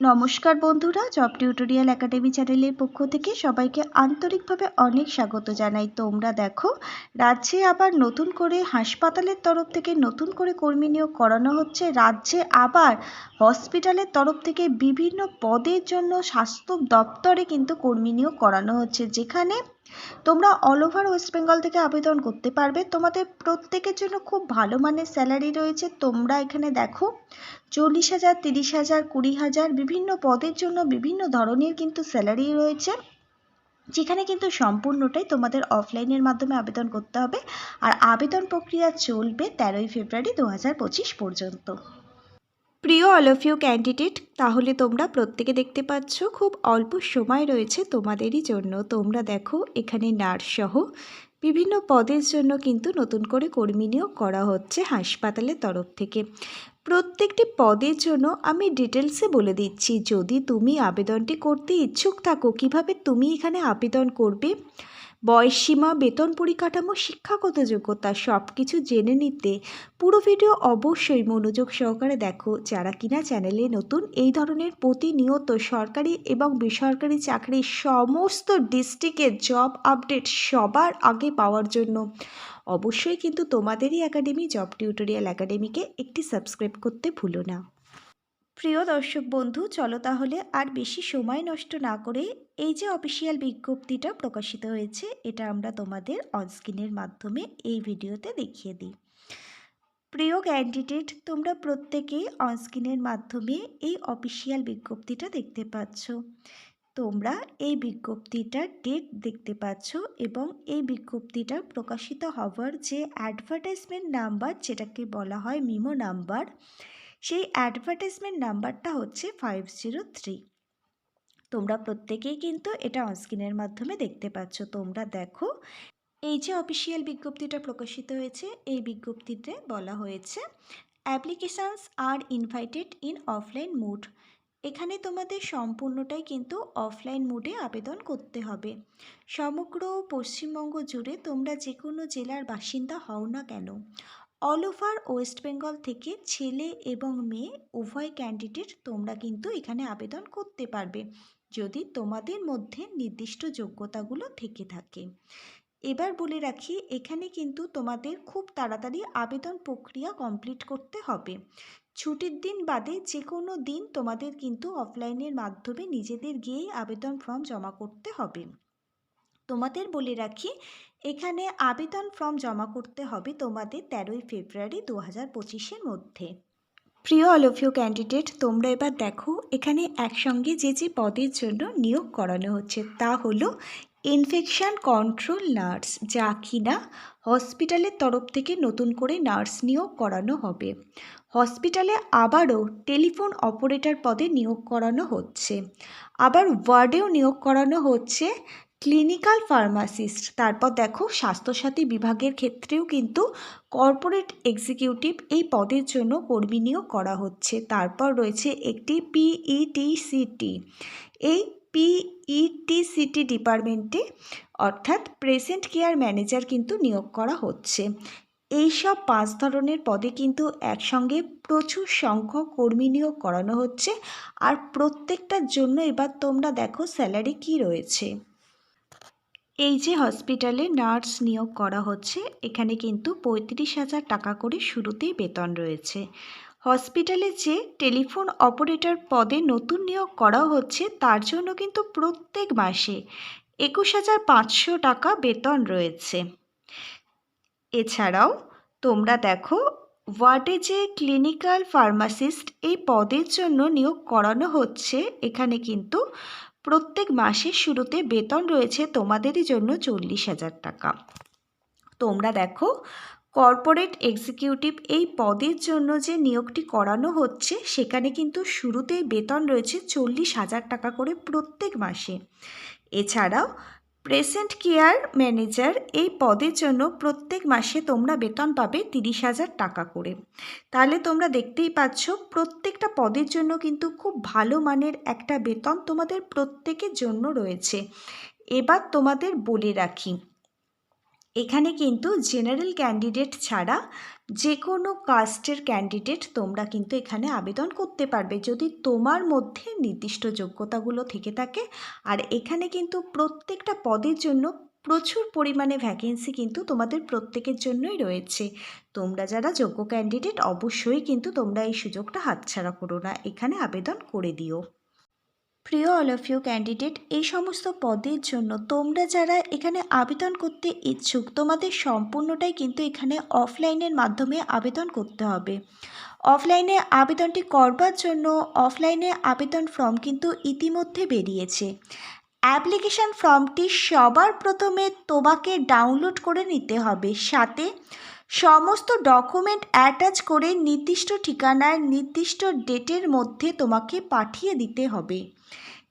নমস্কার বন্ধুরা job tutorial academy চ্যানেলের পক্ষ থেকে সবাইকে আন্তরিকভাবে অনেক স্বাগত জানাই। তোমরা দেখো, রাজ্যে আবার নতুন করে হাসপাতালের তরফ থেকে নতুন করে কর্মী নিয়োগ করানো হচ্ছে। রাজ্যে আবার হসপিটালের তরফ থেকে বিভিন্ন পদের জন্য স্বাস্থ্য দপ্তরে কিন্তু কর্মী নিয়োগ করানো হচ্ছে, যেখানে তোমরা অল ওভার ওয়েস্ট বেঙ্গল থেকে আবেদন করতে পারবে। তোমাদের প্রত্যেকের জন্য খুব ভালো মানের স্যালারি রয়েছে। তোমরা এখানে দেখো, চল্লিশ হাজার, তিরিশ হাজার, কুড়ি হাজার বিভিন্ন পদের জন্য বিভিন্ন ধরনের কিন্তু স্যালারি রয়েছে। যেখানে কিন্তু সম্পূর্ণটাই তোমাদের অফলাইনের মাধ্যমে আবেদন করতে হবে। আর আবেদন প্রক্রিয়া চলবে তেরোই ফেব্রুয়ারি দু হাজার পঁচিশ পর্যন্ত। প্রিয় অল অফ ইউ ক্যান্ডিডেট তাহলে তোমরা প্রত্যেকে দেখতে পাচ্ছ খুব অল্প সময় রয়েছে তোমাদেরই জন্য। তোমরা দেখো, এখানে নার্স সহ বিভিন্ন পদের জন্য কিন্তু নতুন করে কর্মী নিয়োগ করা হচ্ছে হাসপাতালের তরফ থেকে। প্রত্যেকটি পদের জন্য আমি ডিটেলসে বলে দিচ্ছি, যদি তুমি আবেদনটি করতে ইচ্ছুক থাকো, কীভাবে তুমি এখানে আবেদন করবে? বয়সসীমা, বেতন পরিকাঠামো, শিক্ষাগত যোগ্যতা সব কিছু জেনে নিতে পুরো ভিডিও অবশ্যই মনোযোগ সহকারে দেখো। যারা কিনা চ্যানেলে নতুন, এই ধরনের প্রতিনিয়ত সরকারি এবং বেসরকারি চাকরির সমস্ত ডিস্ট্রিক্টের জব আপডেট সবার আগে পাওয়ার জন্য অবশ্যই কিন্তু তোমাদেরই একাডেমি জব টিউটোরিয়াল একাডেমিকে একটি সাবস্ক্রাইব করতে ভুলো না। প্রিয় দর্শক বন্ধু, চলো তাহলে আর বেশি সময় নষ্ট না করে এই যে অফিসিয়াল বিজ্ঞপ্তিটা প্রকাশিত হয়েছে, এটা আমরা তোমাদের অনস্ক্রিনের মাধ্যমে এই ভিডিওতে দেখিয়ে দিই। প্রিয় ক্যান্ডিডেট তোমরা প্রত্যেকেই অনস্ক্রিনের মাধ্যমে এই অফিসিয়াল বিজ্ঞপ্তিটা দেখতে পাচ্ছ। তোমরা এই বিজ্ঞপ্তিটার ডেট দেখতে পাচ্ছ এবং এই বিজ্ঞপ্তিটা প্রকাশিত হওয়ার যে অ্যাডভার্টাইজমেন্ট নাম্বার যেটাকে বলা হয় মিমো নাম্বার সেই অ্যাডভার্টাইজমেন্ট নাম্বারটা হচ্ছে ফাইভ জিরো থ্রি তোমরা প্রত্যেকেই কিন্তু এটা অনস্ক্রিনের মাধ্যমে দেখতে পাচ্ছ। তোমরা দেখো, এই যে অফিসিয়াল বিজ্ঞপ্তিটা প্রকাশিত হয়েছে, এই বিজ্ঞপ্তিতে বলা হয়েছে applications are invited in offline mode এখানে তোমাদের সম্পূর্ণটাই কিন্তু অফলাইন মোডে আবেদন করতে হবে। সমগ্র পশ্চিমবঙ্গ জুড়ে তোমরা যে কোনো জেলার বাসিন্দা হও না কেন অল ওভার ওয়েস্ট বেঙ্গল থেকে ছেলে এবং মেয়ে, উভয় ক্যান্ডিডেট তোমরা কিন্তু এখানে আবেদন করতে পারবে, যদি তোমাদের মধ্যে নির্দিষ্ট যোগ্যতাগুলো থেকে থাকে। এবার বলে রাখি, এখানে কিন্তু তোমাদের খুব তাড়াতাড়ি আবেদন প্রক্রিয়া কমপ্লিট করতে হবে। ছুটির দিন বাদে যে কোনো দিন তোমাদের কিন্তু অফলাইনের মাধ্যমে নিজেদের গিয়েই আবেদন ফর্ম জমা করতে হবে। তোমাদের বলে রাখি এখানে আবেদন ফর্ম জমা করতে হবে তোমাদের তেরোই ফেব্রুয়ারি দু হাজার পঁচিশের মধ্যে। প্রিয় অল অফ ইউ ক্যান্ডিডেট তোমরা এবার দেখো, এখানে একসঙ্গে যে যে পদের জন্য নিয়োগ করানো হচ্ছে তা হলো ইনফেকশান কন্ট্রোল নার্স যা কিনা হসপিটালের তরফ থেকে নতুন করে নার্স নিয়োগ করানো হবে। হসপিটালে আবারও টেলিফোন অপারেটর পদে নিয়োগ করানো হচ্ছে। আবার ওয়ার্ডেও নিয়োগ করানো হচ্ছে ক্লিনিক্যাল ফার্মাসিস্ট। তারপর দেখো, স্বাস্থ্যসাথী বিভাগের ক্ষেত্রেও কিন্তু কর্পোরেট এক্সিকিউটিভ এই পদের জন্য কর্মী নিয়োগ করা হচ্ছে। তারপর রয়েছে একটি পিইটিসিটি। এই পিইটিসিটি ডিপার্টমেন্টে অর্থাৎ প্রেজেন্ট কেয়ার ম্যানেজার কিন্তু নিয়োগ করা হচ্ছে। এই সব পাঁচ ধরনের পদে কিন্তু একসঙ্গে প্রচুর সংখ্যক কর্মী নিয়োগ করানো হচ্ছে। আর প্রত্যেকটার জন্য এবার তোমরা দেখো স্যালারি কি রয়েছে। এই যে হসপিটালে নার্স নিয়োগ করা হচ্ছে, এখানে কিন্তু পঁয়ত্রিশ হাজার টাকা করে শুরুতেই বেতন রয়েছে। হসপিটালে যে টেলিফোন অপারেটর পদে নতুন নিয়োগ করা হচ্ছে, তার জন্য কিন্তু প্রত্যেক মাসে একুশ হাজার পাঁচশো টাকা বেতন রয়েছে। এছাড়াও তোমরা দেখো, ওয়ার্ডে যে ক্লিনিক্যাল ফার্মাসিস্ট এই পদের জন্য নিয়োগ করানো হচ্ছে, এখানে কিন্তু প্রত্যেক মাসের শুরুতে বেতন রয়েছে তোমাদেরই জন্য চল্লিশ হাজার টাকা। তোমরা দেখো, কর্পোরেট এক্সিকিউটিভ এই পদের জন্য যে নিয়োগটি করানো হচ্ছে, সেখানে কিন্তু শুরুতেই বেতন রয়েছে চল্লিশ হাজার টাকা করে প্রত্যেক মাসে। এছাড়াও প্রেসেন্ট কেয়ার ম্যানেজার এই পদের জন্য প্রত্যেক মাসে তোমরা বেতন পাবে তিরিশ হাজার টাকা করে। তাহলে তোমরা দেখতেই পাচ্ছ, প্রত্যেকটা পদের জন্য কিন্তু খুব ভালো মানের একটা বেতন তোমাদের প্রত্যেকের জন্য রয়েছে। এবার তোমাদের বলে রাখি এখানে কিন্তু জেনারেল ক্যান্ডিডেট ছাড়া যে কোনো কাস্টের ক্যান্ডিডেট তোমরা কিন্তু এখানে আবেদন করতে পারবে যদি তোমার মধ্যে নির্দিষ্ট যোগ্যতাগুলো থেকে থাকে। আর এখানে কিন্তু প্রত্যেকটা পদের জন্য প্রচুর পরিমাণে ভ্যাকেন্সি কিন্তু তোমাদের প্রত্যেকের জন্যই রয়েছে। তোমরা যারা যোগ্য ক্যান্ডিডেট অবশ্যই কিন্তু তোমরা এই সুযোগটা হাতছাড়া করো না। এখানে আবেদন করে দিও। প্রিয় অল অফ ইউ ক্যান্ডিডেট, এই সমস্ত পদের জন্য তোমরা যারা এখানে আবেদন করতে ইচ্ছুক, তোমাদের সম্পূর্ণটাই কিন্তু এখানে অফলাইনের মাধ্যমে আবেদন করতে হবে। অফলাইনে আবেদনটি করবার জন্য অফলাইনে আবেদন ফর্ম কিন্তু ইতিমধ্যে বেরিয়েছে। অ্যাপ্লিকেশান ফর্মটি সবার প্রথমে তোমাকে ডাউনলোড করে নিতে হবে। সাথে সমস্ত ডকুমেন্ট অ্যাটাচ করে নির্দিষ্ট ঠিকানায় নির্দিষ্ট ডেটের মধ্যে তোমাকে পাঠিয়ে দিতে হবে।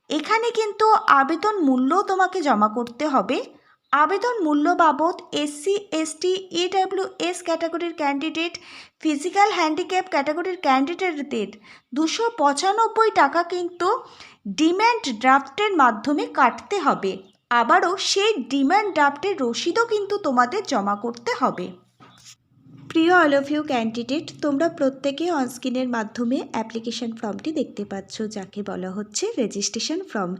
এখানে কিন্তু আবেদন মূল্য তোমাকে জমা করতে হবে। আবেদন মূল্য বাবদ এসসি এসটি এস ক্যাটাগরির ক্যান্ডিডেট ফিজিক্যাল হ্যান্ডিক্যাপ ক্যাটাগরির ক্যান্ডিডেটদের দুশো পঁচানব্বই টাকা কিন্তু ডিম্যান্ড ড্রাফটের মাধ্যমে কাটতে হবে। আবারও সেই ডিম্যান্ড ড্রাফটের রসিদও কিন্তু তোমাদের জমা করতে হবে। প্রিয় অল অফ ইউ ক্যান্ডিডেট তোমরা প্রত্যেকে অনস্ক্রিনের মাধ্যমে অ্যাপ্লিকেশান ফর্মটি দেখতে পাচ্ছ, যাকে বলা হচ্ছে রেজিস্ট্রেশন ফর্ম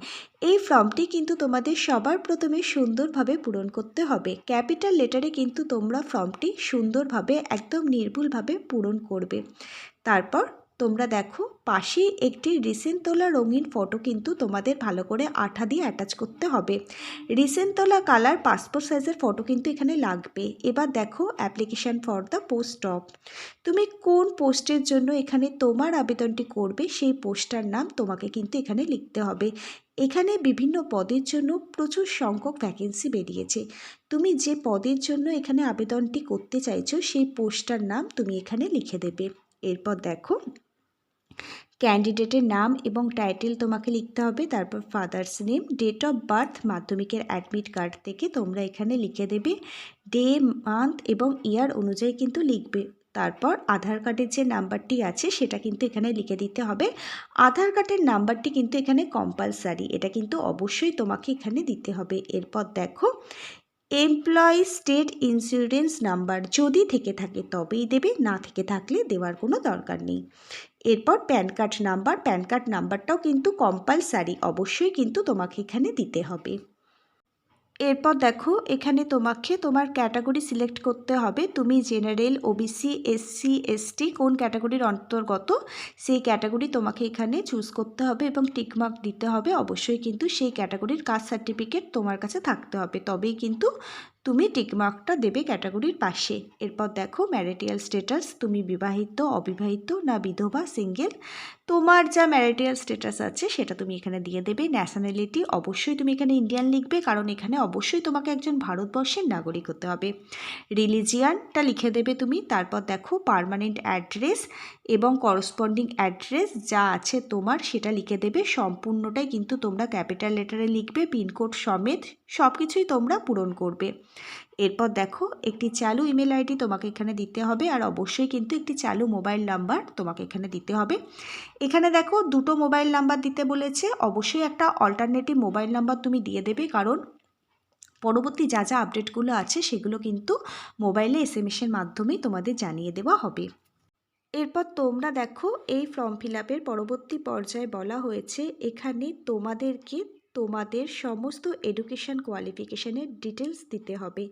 এই ফর্মটি কিন্তু তোমাদের সবার প্রথমে সুন্দরভাবে পূরণ করতে হবে। ক্যাপিটাল লেটারে কিন্তু তোমরা ফর্মটি সুন্দরভাবে, একদম নির্ভুলভাবে পূরণ করবে। তারপর তোমরা দেখো পাশেই একটি রিসেন্ট তোলা রঙিন ফটো কিন্তু তোমাদের ভালো করে আঠা দিয়ে অ্যাটাচ করতে হবে। রিসেন্ট তোলা কালার পাসপোর্ট সাইজের ফটো কিন্তু এখানে লাগবে। এবার দেখো application for the post of তুমি কোন পোস্টের জন্য এখানে তোমার আবেদনটি করবে, সেই পোস্টার নাম তোমাকে কিন্তু এখানে লিখতে হবে। এখানে বিভিন্ন পদের জন্য প্রচুর সংখ্যক ভ্যাকেন্সি বেরিয়েছে। তুমি যে পদের জন্য এখানে আবেদনটি করতে চাইছো, সেই পোস্টার নাম তুমি এখানে লিখে দেবে। এরপর দেখো। ক্যান্ডিডেটের নাম এবং টাইটেল তোমাকে লিখতে হবে, তারপর father's name date of birth মাধ্যমিকের অ্যাডমিট কার্ড থেকে তোমরা এখানে লিখে দেবে। ডে মান্থ এবং ইয়ার অনুযায়ী কিন্তু লিখবে। তারপর আধার কার্ডের যে নাম্বারটি আছে, সেটা কিন্তু এখানে লিখে দিতে হবে। আধার কার্ডের নাম্বারটি কিন্তু এখানে কম্পালসারি এটা কিন্তু অবশ্যই তোমাকে এখানে দিতে হবে। এরপর দেখো এমপ্লয়ি স্টেট ইন্স্যুরেন্স নাম্বার যদি থেকে থাকে তবেই দেবে, না থেকে থাকলে দেওয়ার কোনো দরকার নেই। এরপর PAN card number, PAN card নাম্বারটাও কিন্তু কম্পালসারি, অবশ্যই কিন্তু তোমাকে এখানে দিতে হবে। এরপর দেখো, এখানে তোমাকে তোমার ক্যাটাগরি সিলেক্ট করতে হবে। তুমি জেনারেল ওবিসি এসসি এসটি কোন ক্যাটাগরির অন্তর্গত, সেই ক্যাটাগরি তোমাকে এখানে চুজ করতে হবে এবং টিকমার্ক দিতে হবে। অবশ্যই কিন্তু সেই ক্যাটাগরির কাস্ট সার্টিফিকেট তোমার কাছে থাকতে হবে। তবেই কিন্তু তুমি টিকমার্কটা দেবে ক্যাটাগরির পাশে। এরপর দেখো ম্যারিটিয়াল স্ট্যাটাস তুমি বিবাহিত, অবিবাহিত না বিধবা, সিঙ্গেল। তোমার যা ম্যারিটিয়াল স্ট্যাটাস আছে সেটা তুমি এখানে দিয়ে দেবে। ন্যাশনালিটি অবশ্যই তুমি এখানে ইন্ডিয়ান লিখবে, কারণ এখানে অবশ্যই তোমাকে একজন ভারতবর্ষের নাগরিক হতে হবে। রিলিজিয়ানটা লিখে দেবে তুমি, তারপর দেখো পারমানেন্ট অ্যাড্রেস এবং করসপন্ডিং অ্যাড্রেস যা আছে তোমার সেটা লিখে দেবে। সম্পূর্ণটাই কিন্তু তোমরা ক্যাপিটাল লেটারে লিখবে, পিনকোড সমেত সব কিছুই তোমরা পূরণ করবে। এরপর দেখো, একটি চালু ইমেল আইডি তোমাকে এখানে দিতে হবে আর অবশ্যই কিন্তু একটি চালু মোবাইল নাম্বার তোমাকে এখানে দিতে হবে। এখানে দেখো, দুটো মোবাইল নাম্বার দিতে বলেছে, অবশ্যই একটা অল্টারনেটিভ মোবাইল নাম্বার তুমি দিয়ে দেবে কারণ পরবর্তী যা যা আপডেটগুলো আছে সেগুলো কিন্তু মোবাইলে এস এম এসের মাধ্যমেই তোমাদের জানিয়ে দেওয়া হবে। এরপর তোমরা দেখো, এই ফর্ম ফিল পরবর্তী পর্যায়ে বলা হয়েছে, এখানে তোমাদেরকে তোমাদের সমস্ত এডুকেশন কোয়ালিফিকেশানের ডিটেলস দিতে হবে।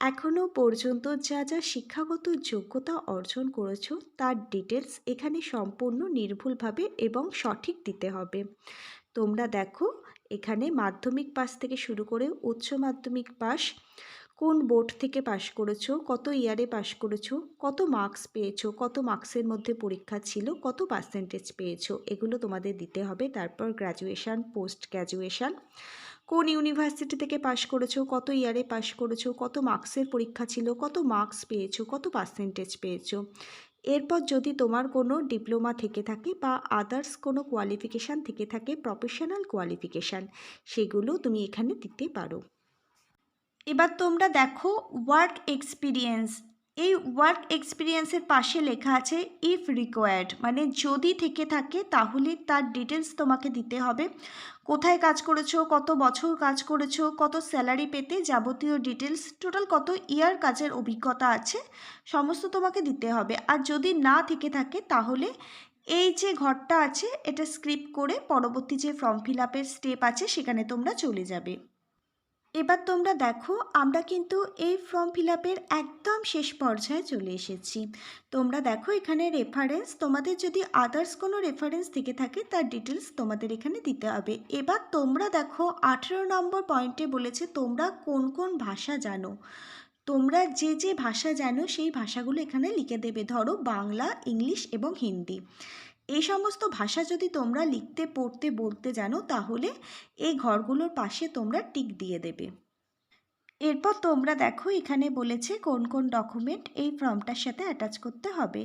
এখনও পর্যন্ত যা যা শিক্ষাগত যোগ্যতা অর্জন করেছ, তার ডিটেলস এখানে সম্পূর্ণ নির্ভুলভাবে এবং সঠিক দিতে হবে। তোমরা দেখো, এখানে মাধ্যমিক পাশ থেকে শুরু করে উচ্চ মাধ্যমিক পাস কোন বোর্ড থেকে পাশ করেছ? কত ইয়ারে পাশ করেছ? কত মার্কস পেয়েছ? কত মার্কসের মধ্যে পরীক্ষা ছিল? কত পার্সেন্টেজ পেয়েছ? এগুলো তোমাদের দিতে হবে। তারপর গ্র্যাজুয়েশান পোস্ট গ্র্যাজুয়েশান কোন ইউনিভার্সিটি থেকে পাশ করেছ? কত ইয়ারে পাশ করেছ? কত মার্কসের পরীক্ষা ছিল? কত মার্কস পেয়েছ? কত পার্সেন্টেজ পেয়েছ? এরপর যদি তোমার কোনো ডিপ্লোমা থেকে থাকে বা আদার্স কোনো কোয়ালিফিকেশান থেকে থাকে প্রফেশনাল কোয়ালিফিকেশান সেগুলো তুমি এখানে দিতে পারো। এবার তোমরা দেখো ওয়ার্ক এক্সপিরিয়েন্স এই ওয়ার্ক এক্সপিরিয়েন্সের পাশে লেখা আছে ইফ রিকোয়ার্ড মানে যদি থেকে থাকে তাহলে তার ডিটেলস তোমাকে দিতে হবে। কোথায় কাজ করেছ, কত বছর কাজ করেছ, কত স্যালারি পেতে যাবতীয় ডিটেলস টোটাল কত ইয়ার কাজের অভিজ্ঞতা আছে, সমস্ত তোমাকে দিতে হবে। আর যদি না থেকে থাকে তাহলে এই যে ঘরটা আছে, এটা স্ক্রিপ্ট করে পরবর্তী যে ফর্ম ফিল আপের স্টেপ আছে, সেখানে তোমরা চলে যাবে। এবার তোমরা দেখো, আমরা কিন্তু এই ফর্ম ফিল আপের একদম শেষ পর্যায়ে চলে এসেছি। তোমরা দেখো এখানে রেফারেন্স তোমাদের যদি আদার্স কোনো রেফারেন্স থেকে থাকে, তার ডিটেলস তোমাদের এখানে দিতে হবে। এবার তোমরা দেখো, আঠেরো নম্বর পয়েন্টে বলেছে, তোমরা কোন কোন ভাষা জানো? তোমরা যে যে ভাষা জানো, সেই ভাষাগুলো এখানে লিখে দেবে। ধরো বাংলা, ইংলিশ এবং হিন্দি। এই সমস্ত ভাষা যদি তোমরা লিখতে, পড়তে, বলতে জানো, তাহলে এই ঘরগুলোর পাশে তোমরা টিক দিয়ে দেবে। এরপর তোমরা দেখো এখানে বলেছে কোন কোন ডকুমেন্ট এই ফর্মটার সাথে অ্যাটাচ করতে হবে।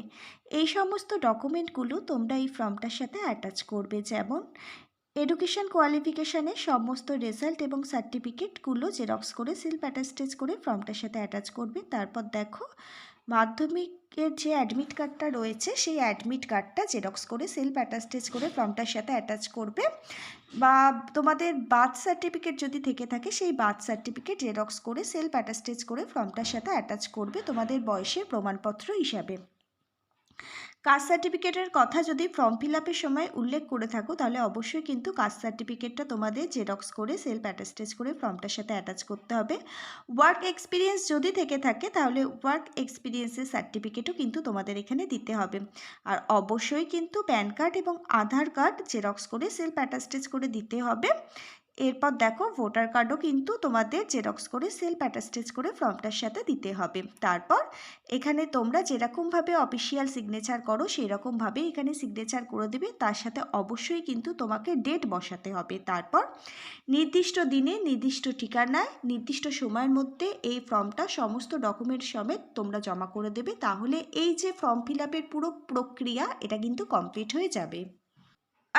এই সমস্ত ডকুমেন্টগুলো তোমরা এই ফর্মটার সাথে অ্যাটাচ করবে, যেমন এডুকেশন কোয়ালিফিকেশানের সমস্ত রেজাল্ট এবং সার্টিফিকেটগুলো জেরক্স করে সিল অ্যাটাস্টেজ করে ফর্মটার সাথে অ্যাটাচ করবে। তারপর দেখো মাধ্যমিকের যে অ্যাডমিট কার্ডটা রয়েছে, সেই অ্যাডমিট কার্ডটা জেরক্স করে সেলফ অ্যাটাস্টেজ করে ফর্মটার সাথে অ্যাটাচ করবে। বা তোমাদের বার্থ সার্টিফিকেট যদি থেকে থাকে, সেই বার্থ সার্টিফিকেট জেরক্স করে সেলফ অ্যাটাস্টেজ করে ফর্মটার সাথে অ্যাটাচ করবে তোমাদের বয়সের প্রমাণপত্র হিসাবে। কাস্ট সার্টিফিকেটের কথা যদি ফর্ম ফিল আপের সময় উল্লেখ করে থাকো, তাহলে অবশ্যই কিন্তু কাস্ট সার্টিফিকেটটা তোমাদের জেরক্স করে সেলফ অ্যাটাস্টেজ করে ফর্মটার সাথে অ্যাটাচ করতে হবে। ওয়ার্ক এক্সপিরিয়েন্স যদি থেকে থাকে, তাহলে ওয়ার্ক এক্সপিরিয়েন্সের সার্টিফিকেটও কিন্তু তোমাদের এখানে দিতে হবে। আর অবশ্যই কিন্তু প্যান কার্ড এবং আধার কার্ড জেরক্স করে সেলফ অ্যাটাস্টেজ করে দিতে হবে। এরপর দেখো ভোটার কার্ডও কিন্তু তোমাদের জেরক্স করে সেলফ অ্যাটাস্টেজ করে ফর্মটার সাথে দিতে হবে। তারপর এখানে তোমরা যেরকমভাবে অফিসিয়াল সিগনেচার করো সেই রকমভাবে এখানে সিগনেচার করে দেবে। তার সাথে অবশ্যই কিন্তু তোমাকে ডেট বসাতে হবে। তারপর নির্দিষ্ট দিনে নির্দিষ্ট ঠিকানায় নির্দিষ্ট সময়ের মধ্যে এই ফর্মটা সমস্ত ডকুমেন্ট সমেত তোমরা জমা করে দেবে। তাহলে এই যে ফর্ম ফিল পুরো প্রক্রিয়া, এটা কিন্তু কমপ্লিট হয়ে যাবে।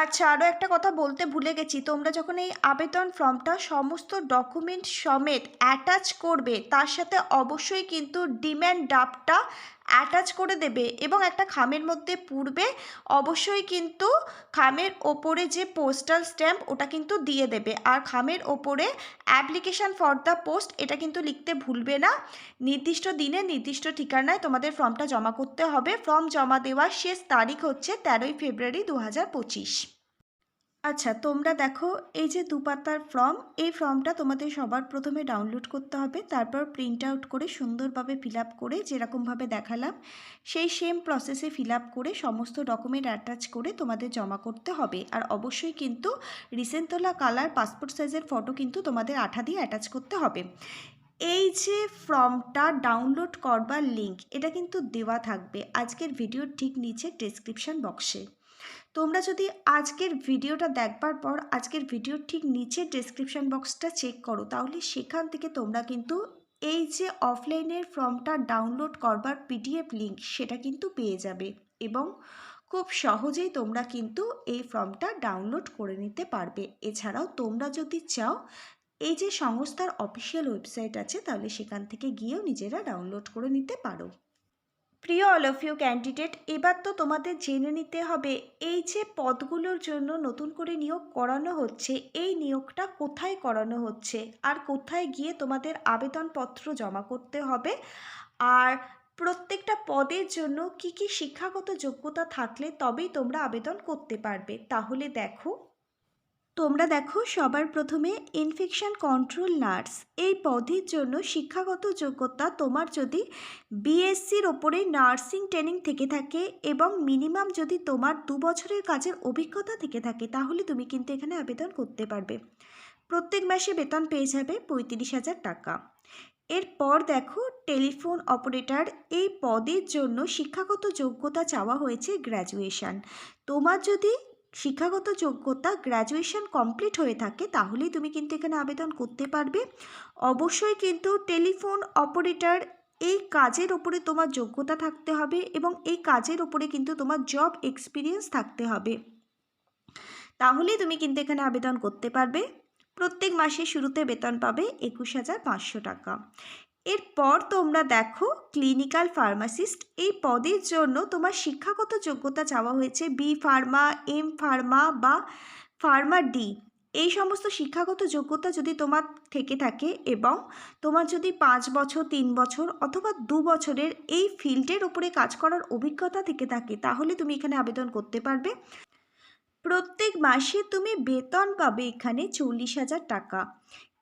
আচ্ছা আরও একটা কথা বলতে ভুলে গেছি। তোমরা যখন এই আবেদন ফর্মটা সমস্ত ডকুমেন্ট সমেত অ্যাটাচ করবে, তার সাথে অবশ্যই কিন্তু ডিম্যান্ড ড্রাফটটা অ্যাটাচ করে দেবে এবং একটা খামের মধ্যে পুরবে অবশ্যই কিন্তু খামের ওপরে যে পোস্টাল স্ট্যাম্প ওটা কিন্তু দিয়ে দেবে। আর খামের ওপরে অ্যাপ্লিকেশান ফর দ্য পোস্ট এটা কিন্তু লিখতে ভুলবে না। নির্দিষ্ট দিনে নির্দিষ্ট ঠিকানায় তোমাদের ফর্মটা জমা করতে হবে। ফর্ম জমা দেওয়ার শেষ তারিখ হচ্ছে তেরোই ফেব্রুয়ারি দু হাজার পঁচিশ। আচ্ছা তোমরা দেখো, এই যে দুপাতার ফর্ম, এই ফর্মটা তোমাদের সবার প্রথমে ডাউনলোড করতে হবে, তারপর প্রিন্ট আউট করে সুন্দরভাবে ফিল আপ করে যেরকমভাবে দেখালাম, সেই সেম প্রসেসে ফিল আপ করে সমস্ত ডকুমেন্ট অ্যাটাচ করে তোমাদের জমা করতে হবে। আর অবশ্যই কিন্তু রিসেন্ট তোলা কালার পাসপোর্ট সাইজের ফটো কিন্তু তোমাদের আঠা দিয়ে অ্যাটাচ করতে হবে। এই যে ফর্মটা ডাউনলোড করবার লিঙ্ক এটা কিন্তু দেওয়া থাকবে। আজকের ভিডিওর ঠিক নিচে ডেসক্রিপশন বক্সে তোমরা যদি আজকের ভিডিওটা দেখবার পর আজকের ভিডিওর ঠিক নিচে ডেসক্রিপশন বক্সটা চেক করো, তাহলে সেখান থেকে তোমরা কিন্তু এই যে অফলাইনের ফর্মটা ডাউনলোড করবার পিডিএফ লিঙ্ক সেটা কিন্তু পেয়ে যাবে এবং খুব সহজেই তোমরা কিন্তু এই ফর্মটা ডাউনলোড করে নিতে পারবে। এছাড়াও তোমরা যদি চাও এই যে সংস্থার অফিসিয়াল ওয়েবসাইট আছে, তাহলে সেখান থেকে গিয়েও নিজেরা ডাউনলোড করে নিতে পারো। প্রিয় অল অফ ইউ ক্যান্ডিডেট এবার তো তোমাদের জেনে নিতে হবে, এই যে পদগুলোর জন্য নতুন করে নিয়োগ করানো হচ্ছে, এই নিয়োগটা কোথায় করানো হচ্ছে? আর কোথায় গিয়ে তোমাদের আবেদনপত্র জমা করতে হবে? আর প্রত্যেকটা পদের জন্য কি কি শিক্ষাগত যোগ্যতা থাকলে তবেই তোমরা আবেদন করতে পারবে? তাহলে দেখো। তোমরা দেখো, সবার প্রথমে ইনফেকশন কন্ট্রোল নার্স এই পদের জন্য শিক্ষাগত যোগ্যতা তোমার যদি বিএসসির ওপরে নার্সিং ট্রেনিং থেকে থাকে এবং মিনিমাম যদি তোমার দু বছরের কাজের অভিজ্ঞতা থেকে থাকে, তাহলে তুমি কিন্তু এখানে আবেদন করতে পারবে। প্রত্যেক মাসে বেতন পেয়ে যাবে পঁয়ত্রিশ হাজার টাকা। এরপর দেখো টেলিফোন অপারেটর এই পদের জন্য শিক্ষাগত যোগ্যতা চাওয়া হয়েছে গ্র্যাজুয়েশন তোমার যদি শিক্ষাগত যোগ্যতা গ্র্যাজুয়েশন কমপ্লিট হয়ে থাকে, তাহলেই তুমি কিন্তু এখানে আবেদন করতে পারবে। অবশ্যই কিন্তু টেলিফোন অপারেটর এই কাজের ওপরে তোমার যোগ্যতা থাকতে হবে এবং এই কাজের ওপরে কিন্তু তোমার জব এক্সপিরিয়েন্স থাকতে হবে। তাহলেই তুমি কিন্তু এখানে আবেদন করতে পারবে। প্রত্যেক মাসে শুরুতে বেতন পাবে একুশ হাজার পাঁচশো টাকা। এরপর তোমরা দেখো ক্লিনিক্যাল ফার্মাসিস্ট এই পদের জন্য তোমার শিক্ষাগত যোগ্যতা চাওয়া হয়েছে বি ফার্মা এম ফার্মা বা ফার্মা ডি এই সমস্ত শিক্ষাগত যোগ্যতা যদি তোমার থেকে থাকে এবং তোমার যদি পাঁচ বছর, তিন বছর অথবা দু বছরের এই ফিল্ডের ওপরে কাজ করার অভিজ্ঞতা থেকে থাকে, তাহলে তুমি এখানে আবেদন করতে পারবে। প্রত্যেক মাসে তুমি বেতন পাবে এখানে চল্লিশ হাজার টাকা।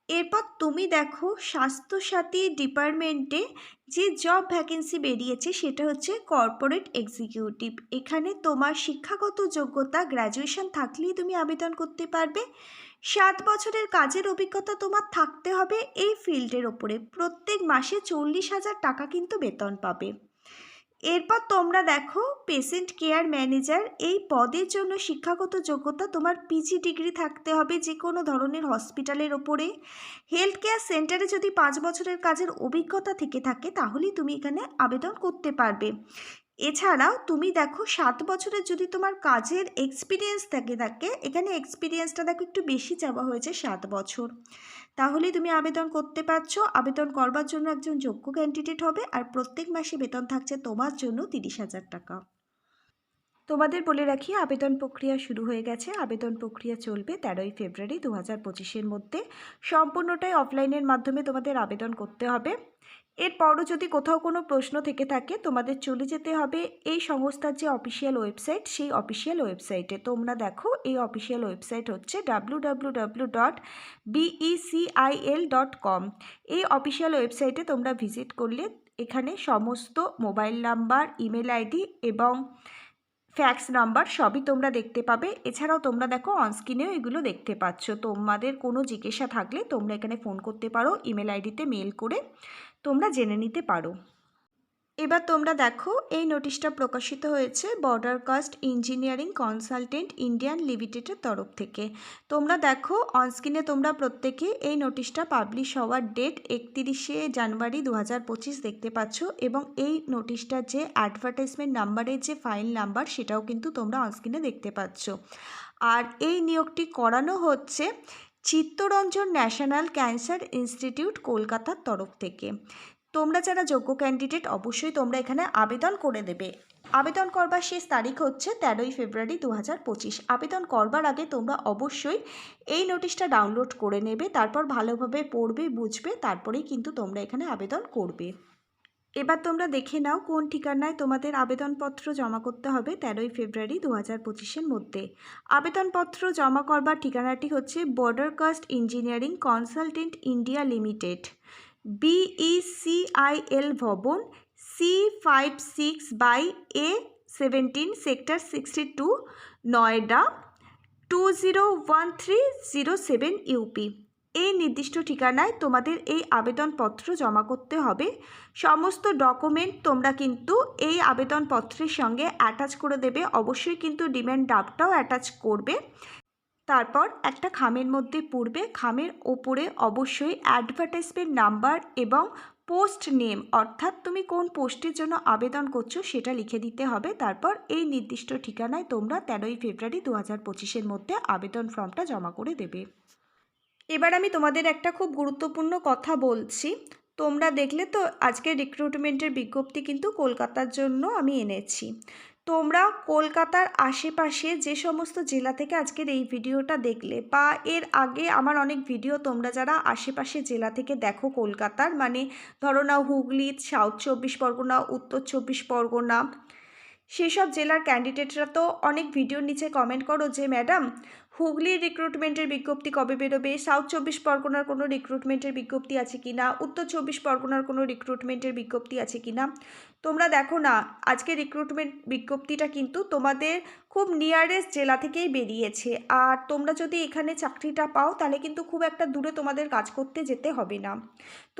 এরপর তুমি দেখো স্বাস্থ্যসাথী ডিপার্টমেন্টে যে জব ভ্যাকেন্সি বেরিয়েছে সেটা হচ্ছে কর্পোরেট এক্সিকিউটিভ এখানে তোমার শিক্ষাগত যোগ্যতা গ্র্যাজুয়েশন থাকলেই তুমি আবেদন করতে পারবে। সাত বছরের কাজের অভিজ্ঞতা তোমার থাকতে হবে এই ফিল্ডের ওপরে। প্রত্যেক মাসে চল্লিশ হাজার টাকা কিন্তু বেতন পাবে। এরপর তোমরা দেখো পেশেন্ট কেয়ার ম্যানেজার এই পদের জন্য শিক্ষাগত যোগ্যতা তোমার পিজি ডিগ্রি থাকতে হবে যে কোনো ধরনের হসপিটালের ওপরে। হেলথ কেয়ার সেন্টারে যদি পাঁচ বছরের কাজের অভিজ্ঞতা থেকে থাকে তাহলেই তুমি এখানে আবেদন করতে পারবে। এছাড়াও তুমি দেখো সাত বছরের যদি তোমার কাজের এক্সপিরিয়েন্স থাকে থাকে, এখানে এক্সপিরিয়েন্সটা দেখো একটু বেশি চাওয়া হয়েছে সাত বছর। তাহলেই তুমি আবেদন করতে পারছ। আবেদন করবার জন্য একজন যোগ্য ক্যান্ডিডেট হবে আর প্রত্যেক মাসে বেতন থাকছে তোমার জন্য তিরিশ হাজার টাকা। তোমাদের বলে রাখি, আবেদন প্রক্রিয়া শুরু হয়ে গেছে। আবেদন প্রক্রিয়া চলবে তেরোই ফেব্রুয়ারি দু হাজার পঁচিশের মধ্যে। সম্পূর্ণটাই অফলাইনের মাধ্যমে তোমাদের আবেদন করতে হবে। এরপরও যদি কোথাও কোনো প্রশ্ন থেকে থাকে, তোমাদের চলে যেতে হবে এই সংস্থার যে অফিসিয়াল ওয়েবসাইট সেই অফিসিয়াল ওয়েবসাইটে তোমরা দেখো, এই অফিসিয়াল ওয়েবসাইট হচ্ছে W dot BECIL dot com এই অফিসিয়াল ওয়েবসাইটে তোমরা ভিজিট করলে এখানে সমস্ত মোবাইল নাম্বার ইমেল আইডি এবং ফ্যাক্স নাম্বার সবই তোমরা দেখতে পাবে। এছাড়াও তোমরা দেখো অনস্ক্রিনেও এগুলো দেখতে পাচ্ছ। তোমাদের কোনো জিজ্ঞাসা থাকলে তোমরা এখানে ফোন করতে পারো ইমেল আইডিতে মেল করে। তোমরা জেনে নিতে পারো। এবার তোমরা দেখো, এই নোটিশটা প্রকাশিত হয়েছে broadcast engineering consultant Indian লিমিটেডের তরফ থেকে। তোমরা দেখো অনস্ক্রিনে তোমরা প্রত্যেকে এই নোটিশটা পাবলিশ হওয়ার ডেট একতিরিশে জানুয়ারি দু হাজার পঁচিশ দেখতে পাচ্ছ এবং এই নোটিশটার যে অ্যাডভার্টাইজমেন্ট নাম্বারের যে ফাইল নাম্বার সেটাও কিন্তু তোমরা অনস্ক্রিনে দেখতে পাচ্ছ। আর এই নিয়োগটি করানো হচ্ছে চিত্তরঞ্জন ন্যাশনাল ক্যান্সার ইনস্টিটিউট কলকাতার তরফ থেকে। তোমরা যারা যোগ্য ক্যান্ডিডেট, অবশ্যই তোমরা এখানে আবেদন করে দেবে। আবেদন করবার শেষ তারিখ হচ্ছে তেরোই ফেব্রুয়ারি দু হাজার পঁচিশ। আবেদন করবার আগে তোমরা অবশ্যই এই নোটিশটা ডাউনলোড করে নেবে, তারপর ভালোভাবে পড়বে, বুঝবে, তারপরেই কিন্তু তোমরা এখানে আবেদন করবে। এবার তোমরা দেখে নাও কোন ঠিকানায় তোমাদের আবেদনপত্র জমা করতে হবে তেরোই ফেব্রুয়ারি দু হাজার পঁচিশের মধ্যে। আবেদনপত্র জমা করবার ঠিকানাটি হচ্ছে broadcast engineering consultant India limited. BECIL ভবন C five six by A seventeen sector sixty two, Noida, two zero one three zero seven UP. এই নির্দিষ্ট ঠিকানায় তোমাদের এই আবেদনপত্র জমা করতে হবে। সমস্ত ডকুমেন্ট তোমরা কিন্তু এই আবেদনপত্রের সঙ্গে অ্যাটাচ করে দেবে। অবশ্যই কিন্তু ডিম্যান্ড ড্রাফটটাও অ্যাটাচ করবে। তারপর একটা খামের মধ্যে পড়বে। খামের ওপরে অবশ্যই অ্যাডভার্টাইজমেন্ট নাম্বার এবং পোস্ট নেম অর্থাৎ তুমি কোন পোস্টের জন্য আবেদন করছ সেটা লিখে দিতে হবে। তারপর এই নির্দিষ্ট ঠিকানায় তোমরা তেরোই ফেব্রুয়ারি দু হাজার পঁচিশের মধ্যে আবেদন ফর্মটা জমা করে দেবে। এবার আমি তোমাদের একটা খুব গুরুত্বপূর্ণ কথা বলছি। তোমরা দেখলে তো আজকে রিক্রুটমেন্টের বিজ্ঞপ্তি কিন্তু কলকাতার জন্য আমি এনেছি। তোমরা কলকাতার আশেপাশে যে সমস্ত জেলা থেকে আজকের এই ভিডিওটা দেখলে বা এর আগে আমার অনেক ভিডিও তোমরা যারা আশেপাশে জেলা থেকে দেখো কলকাতার মানে ধরো না হুগলি সাউথ চব্বিশ পরগনা, উত্তর চব্বিশ পরগনা, সেসব জেলার ক্যান্ডিডেটরা তো অনেক ভিডিওর নিচে কমেন্ট করো যে ম্যাডাম হুগলির রিক্রুটমেন্টের বিজ্ঞপ্তি কবে বেরোবে? সাউথ চব্বিশ পরগনার কোনো রিক্রুটমেন্টের বিজ্ঞপ্তি আছে কি না উত্তর চব্বিশ পরগনার কোনো রিক্রুটমেন্টের বিজ্ঞপ্তি আছে কি না তোমরা দেখো না, আজকে রিক্রুটমেন্ট বিজ্ঞপ্তিটা কিন্তু তোমাদের খুব নিয়ারেস্ট জেলা থেকেই বেরিয়েছে। আর তোমরা যদি এখানে চাকরিটা পাও, তাহলে কিন্তু খুব একটা দূরে তোমাদের কাজ করতে যেতে হবে না।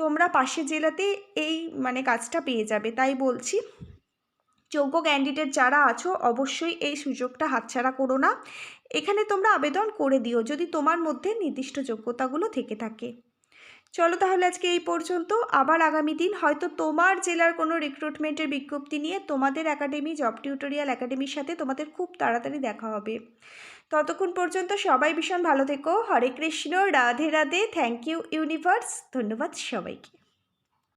তোমরা পাশের জেলাতে এই মানে কাজটা পেয়ে যাবে, তাই বলছি। যোগ্য ক্যান্ডিডেট যারা আছো, অবশ্যই এই সুযোগটা হাতছাড়া করো না। এখানে তোমরা আবেদন করে দিও যদি তোমার মধ্যে নির্দিষ্ট যোগ্যতাগুলো থেকে থাকে। চলো তাহলে আজকে এই পর্যন্ত। আবার আগামী দিন হয়তো তোমার জেলার কোনো রিক্রুটমেন্টের বিজ্ঞপ্তি নিয়ে তোমাদের একাডেমি জব টিউটোরিয়াল একাডেমির সাথে তোমাদের খুব তাড়াতাড়ি দেখা হবে। ততক্ষণ পর্যন্ত সবাই ভীষণ ভালো থেকো। Hare Krishna, Radhe Radhe. Thank you universe ধন্যবাদ সবাইকে।